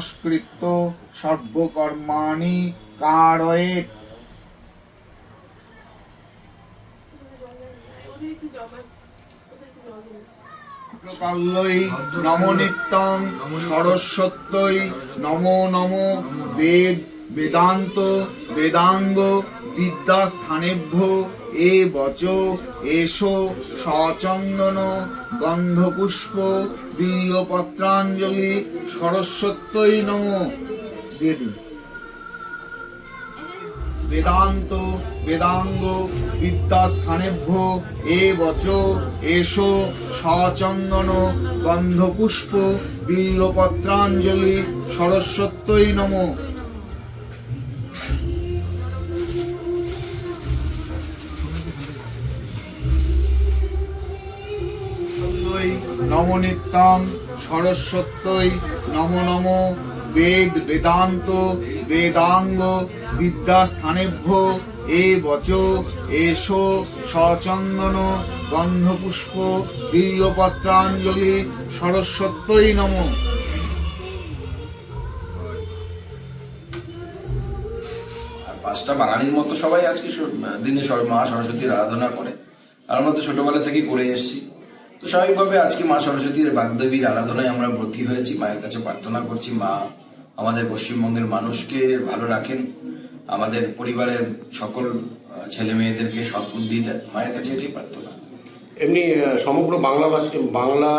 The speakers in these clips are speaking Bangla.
নমস্কৃত্য সর্বকর্মাণি কারয়ে কাল্যই সরস্বত্যই নমো নমো বেদ বেদান্ত বেদাঙ্গ বিদ্যাস্থানেভ্য, এ বচ, এসো, সচন্দন, গন্ধপুষ্প, বীয়পত্রাঞ্জলি, সরস্বত্যই নম দিন। বেদান্ত, বেদাঙ্গ, বিদ্যাস্থানেভ্য, এ বচ, এসো, সচন্দন, গন্ধপুষ্প, বীয়পত্রাঞ্জলি, সরস্বত্যই নম নিত্যং সরস্বত্যই নম নম বেদ বেদান্ত বেদাঙ্গ বিদ্যাস্থানেভ্য এ বচ এসো সচন্দন গন্ধপুষ্প বীয়পত্রাঞ্জলি সরস্বত্যই নম। পাঁচটা বাঙালির মতো সবাই আজকে দিনে মা সরস্বতীর আরাধনা করে। আর আমরা তো ছোটবেলা থেকেই করে এসেছি। তো স্বাভাবিকভাবে আজকে মা সরস্বতীর বাগদেবীর আরাধনায় আমরা ব্রতী হয়েছি মায়ের কাছে প্রার্থনা করছি মা আমাদের পশ্চিমবঙ্গের মানুষকে ভালো রাখেন আমাদের পরিবারের সকল ছেলে মেয়েদেরকে সদ্বুদ্ধি দেন মায়ের কাছে এটাই প্রার্থনা। এমনি সমগ্র বাংলাবাসী বাংলা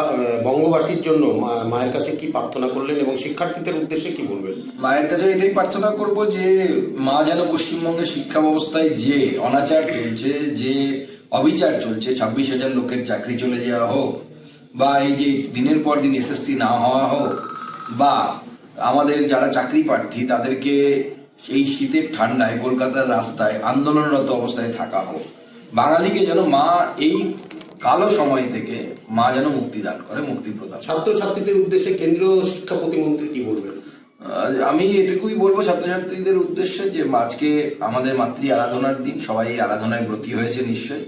বঙ্গবাসীর জন্য মায়ের কাছে কি প্রার্থনা করলেন এবং শিক্ষার্থীদের উদ্দেশ্যে কি বলবেন? মায়ের কাছে এটাই প্রার্থনা করব যে মা যেন পশ্চিমবঙ্গের শিক্ষা ব্যবস্থায় যে অনাচার চলছে যে অবিচার চলছে ছাব্বিশ হাজার লোকের চাকরি চলে যাওয়া হোক বা এই যে দিনের পর দিন এসএসসি না হওয়া হোক বা আমাদের যারা চাকরি প্রার্থী তাদেরকে এই শীতের ঠান্ডায় কলকাতার রাস্তায় আন্দোলনরত অবস্থায় থাকা হোক। বাঙালিকে যেন মা এই কালো সময় থেকে মা যেন মুক্তি দান করে মুক্তি প্রদান। ছাত্রছাত্রীদের উদ্দেশ্যে কেন্দ্রীয় শিক্ষা প্রতিমন্ত্রী কি বলবেন? আমি এটুকুই বলব ছাত্রছাত্রীদের উদ্দেশ্যে যে আজকে আমাদের মাতৃ আরাধনার দিন সবাই আরাধনায় ব্রতী হয়েছে নিশ্চয়ই।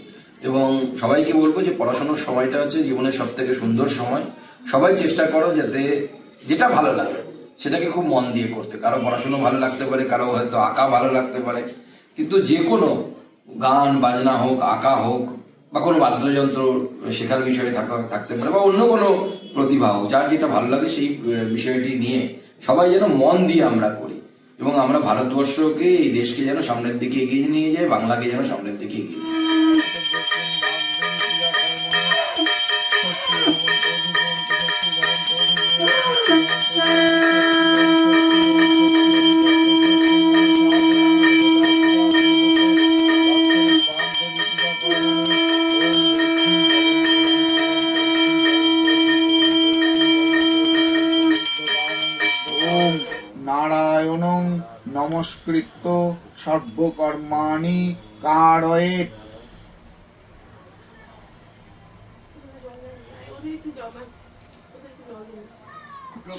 এবং সবাইকে বলব যে পড়াশোনার সময়টা হচ্ছে জীবনের সব থেকে সুন্দর সময়। সবাই চেষ্টা করো যাতে যেটা ভালো লাগে, সেটাকে খুব মন দিয়ে করতে। কারও পড়াশুনো ভালো লাগতে পারে, কারও হয়তো আঁকা ভালো লাগতে পারে। কিন্তু যে কোনো গান, বাজনা হোক, আঁকা হোক, বা কোনো বাদ্যযন্ত্র শেখার বিষয়ে থাকা, থাকতে পারে, বা অন্য কোনো প্রতিভা হোক, যার যেটা ভালো লাগে সেই বিষয়টি নিয়ে সবাই যেন মন দিয়ে আমরা করি। এবং আমরা ভারতবর্ষকে, এই দেশকে যেন সামনের দিকে এগিয়ে নিয়ে যাই, বাংলাকে যেন সামনের দিকে এগিয়ে নিয়ে যাই। নমস্কৃত্য সর্বকর্মাণি কারয়ে।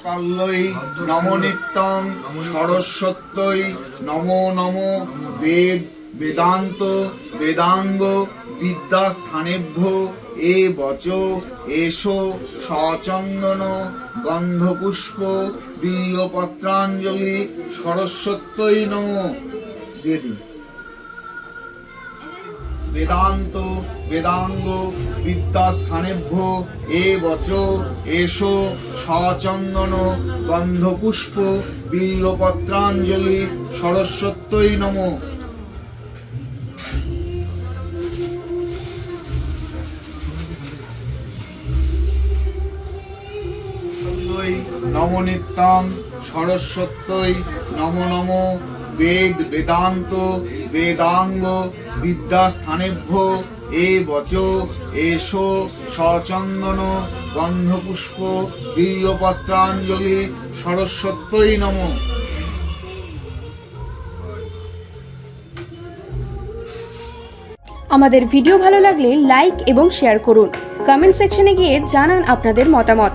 কাল্যই নম নিত্যং সরস্বত্যই নমো নমো বেদ বেদান্ত বেদাঙ্গ বিদ্যাস্থানেভ্য। এ বচ, এসো, সচন্দন, গন্ধপুষ্প, বীয়পত্রাঞ্জলি, সরস্বত্যই নম। বেদান্ত, বেদাঙ্গ, বিদ্যাস্থানেভ্য, এ বচ, এসো, সচন্দন, গন্ধপুষ্প, বীয়পত্রাঞ্জলি, সরস্বত্যই নম সত্যই নম নিত্যং সরস্বত্যই নম নম বেদ বেদান্ত বেদাঙ্গ বিদ্যাস্থানেভ্য এ বচ এসো সচন্দন গন্ধপুষ্প বীয়পত্রাঞ্জলি সরস্বত্যই নম। আমাদের ভিডিও ভালো লাগলে লাইক এবং শেয়ার করুন। কমেন্ট সেকশনে গিয়ে জানান আপনাদের মতামত।